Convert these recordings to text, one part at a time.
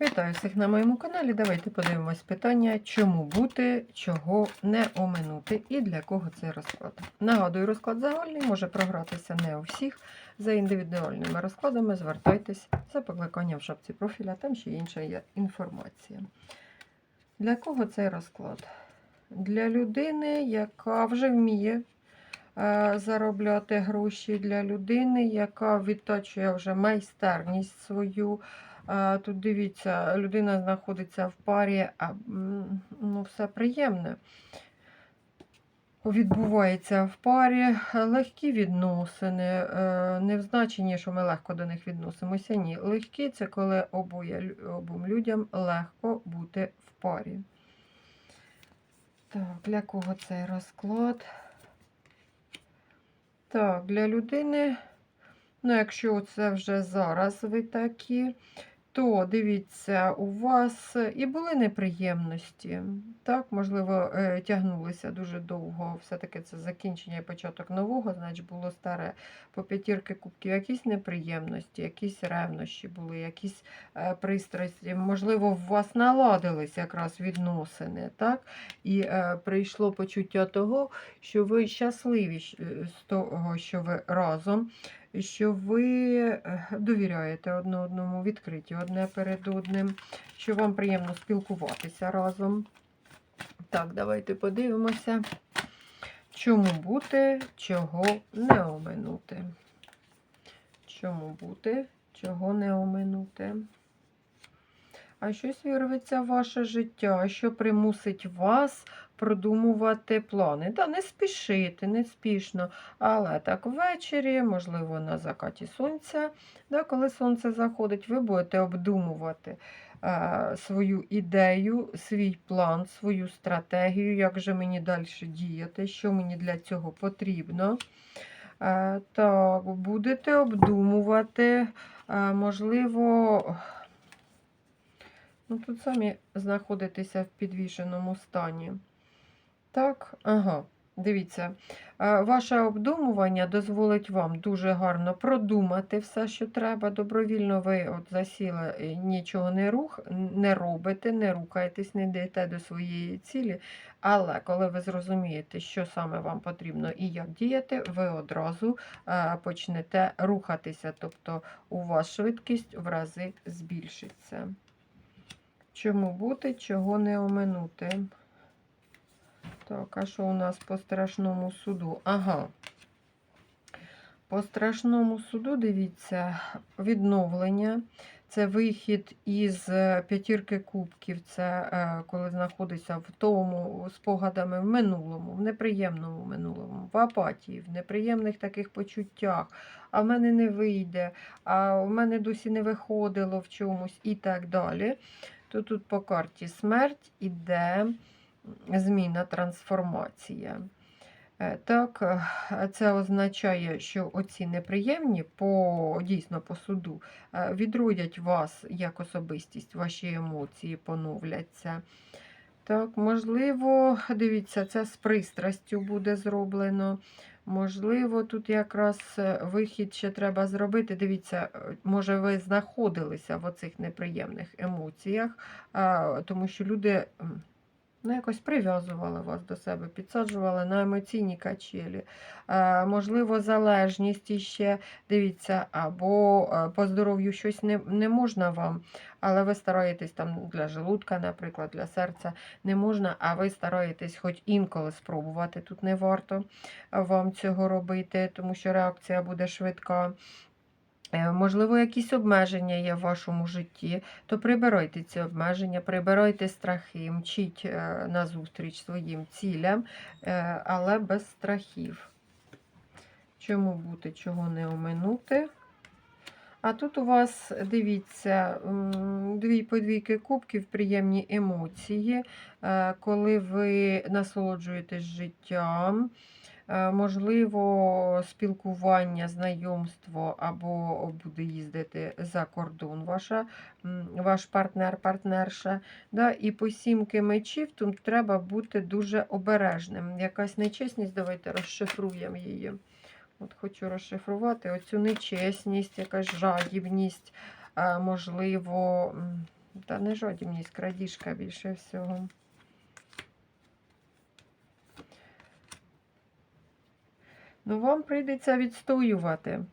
Вітаю всіх на моєму каналі. Давайте подивимось питання, чому бути, чого не оминути і для кого цей розклад. Нагадую, розклад загальний може програтися не у всіх. За індивідуальними розкладами звертайтесь за покликанням в шапці профіля, там ще інша є інформація. Для кого цей розклад? Для людини, яка вже вміє е, заробляти гроші, для людини, яка відточує вже майстерність свою. А, Тут дивіться, людина знаходиться в парі, а ну, все приємне. Відбувається в парі легкі відносини, е, не в що ми легко до них відносимося. Ні. Легкі це коли обоє, обом людям легко бути в парі. Так, для кого цей розклад? Так, для людини, ну, якщо це вже зараз ви такі, то дивіться, у вас і були неприємності. Так, можливо, е, тягнулися дуже довго. Все-таки це закінчення і початок нового, значить було старе по п'ятірки кубків, якісь неприємності, якісь ревнощі були, якісь е, пристрасті. Можливо, у вас наладились якраз відносини, так? І е, прийшло почуття того, що ви щасливі е, з того, що ви разом що ви е, довіряєте одне одному, відкриті одне перед одним, що вам приємно спілкуватися разом. Так, давайте подивимося, чому бути, чого не оминути. Чому бути, чого не оминути. А щось вірветься в ваше життя, що примусить вас продумувати плани. Да, не спішити, не спішно, але так ввечері, можливо, на закаті сонця, да, коли сонце заходить, ви будете обдумувати е, свою ідею, свій план, свою стратегію, як же мені далі діяти, що мені для цього потрібно. Е, так, будете обдумувати, е, можливо. Ну, тут самі знаходитеся в підвішеному стані. Так, ага, дивіться. е, Ваше обдумування дозволить вам дуже гарно продумати все, що треба. Добровільно ви от засіли, і нічого не рух, не робите, не рухаєтесь, не йдете до своєї цілі. Але коли ви зрозумієте, що саме вам потрібно і як діяти, ви одразу е, почнете рухатися. Тобто у вас швидкість в рази збільшиться. Чому бути, чого не оминути? Так, а що у нас по страшному суду? Ага. По страшному суду, дивіться, відновлення. Це вихід із е, п'ятірки кубків. Це е, коли знаходиться в тому спогадами в минулому, в неприємному минулому, в апатії, в неприємних таких почуттях. А в мене не вийде, а в мене досі не виходило в чомусь і так далі. То тут по карті смерть іде зміна, трансформація. Е, Так, е, це означає, що оці неприємні по дійсно по суду е, відродять вас як особистість, ваші емоції поновляться. Так, можливо, дивіться, це з пристрастю буде зроблено. Можливо, тут якраз е, вихід ще треба зробити. Дивіться, е, може, ви знаходилися в оцих неприємних емоціях, тому що люди ну, якось прив'язували вас до себе, підсаджували на емоційні качелі. Е, можливо, залежність іще, дивіться, або е, по здоров'ю щось не, не можна вам, але ви стараєтесь там для желудка, наприклад, для серця не можна, а ви стараєтесь хоч інколи спробувати. Тут не варто вам цього робити, тому що реакція буде швидка. Е, Можливо, якісь обмеження є в вашому житті, то прибирайте ці обмеження, прибирайте страхи, мчіть е, назустріч своїм цілям, е, але без страхів. Чому бути, чого не оминути? А тут у вас, дивіться, дві подвійки кубків, приємні емоції, коли ви насолоджуєтесь життям, можливо, спілкування, знайомство або буде їздити за кордон ваша, ваш партнер, партнерша. Да? І по сімки мечів тут треба бути дуже обережним. Якась нечесність, давайте розшифруємо її. От хочу розшифрувати оцю нечесність, якась жадібність, е, можливо, Та не жадібність, крадіжка більше всього. Ну, вам прийдеться відстоювати.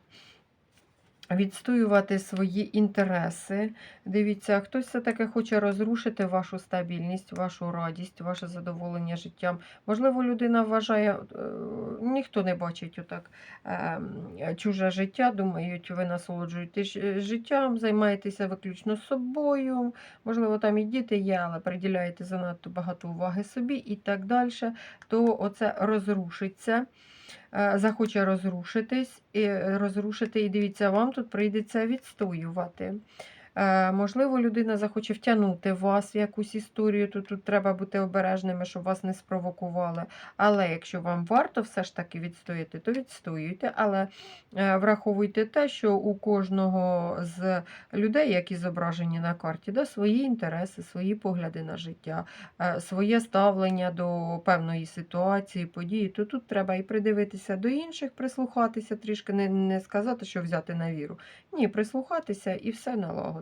Відстоювати свої інтереси. Дивіться, хтось все-таки хоче розрушити вашу стабільність, вашу радість, ваше задоволення життям. Можливо, людина вважає, е, ніхто не бачить отак е, чуже життя, думають, ви насолоджуєтесь е, життям, займаєтеся виключно собою. Можливо, там і діти є, але приділяєте занадто багато уваги собі і так далі. То оце розрушиться е, захоче розрушитись, і е, розрушити, і дивіться, вам тут прийдеться відстоювати. Е, Можливо, людина захоче втягнути вас в якусь історію, то тут треба бути обережними, щоб вас не спровокували. Але якщо вам варто все ж таки відстояти, то відстоюйте. Але е, враховуйте те, що у кожного з людей, які зображені на карті, да, свої інтереси, свої погляди на життя, е, своє ставлення до певної ситуації, події, то тут треба і придивитися до інших, прислухатися трішки, не, не сказати, що взяти на віру. Ні, прислухатися і все